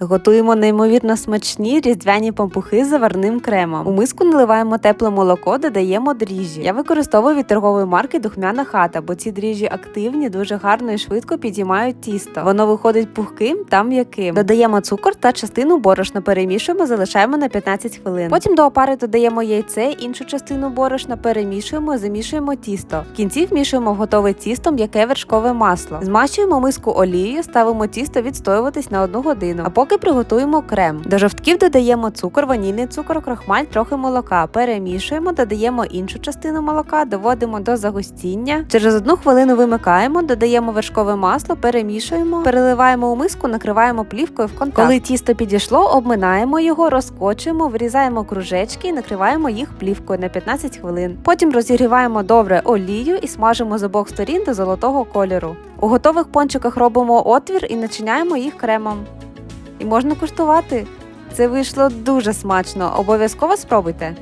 Готуємо неймовірно смачні різдвяні пампухи з заварним кремом. У миску наливаємо тепле молоко, додаємо дріжджі. Я використовую від торгової марки Духмяна хата, бо ці дріжджі активні, дуже гарно і швидко підіймають тісто. Воно виходить пухким та м'яким. Додаємо цукор та частину борошна, перемішуємо, залишаємо на 15 хвилин. Потім до опари додаємо яйце, іншу частину борошна перемішуємо, замішуємо тісто. В кінці вмішуємо в готове тісто м'яке вершкове масло. Змащуємо миску олією, ставимо тісто відстоюватись на одну годину. А поки приготуємо крем. До жовтків додаємо цукор, ванільний цукор, крохмаль, трохи молока. Перемішуємо, додаємо іншу частину молока, доводимо до загустіння. Через одну хвилину вимикаємо, додаємо вершкове масло, перемішуємо, переливаємо у миску, накриваємо плівкою в контакт. Коли тісто підійшло, обминаємо його, розкочуємо, вирізаємо кружечки і накриваємо їх плівкою на 15 хвилин. Потім розігріваємо добре олію і смажимо з обох сторін до золотого кольору. У готових пончиках робимо отвір і начиняємо їх кремом. І можна куштувати. Це вийшло дуже смачно. Обов'язково спробуйте.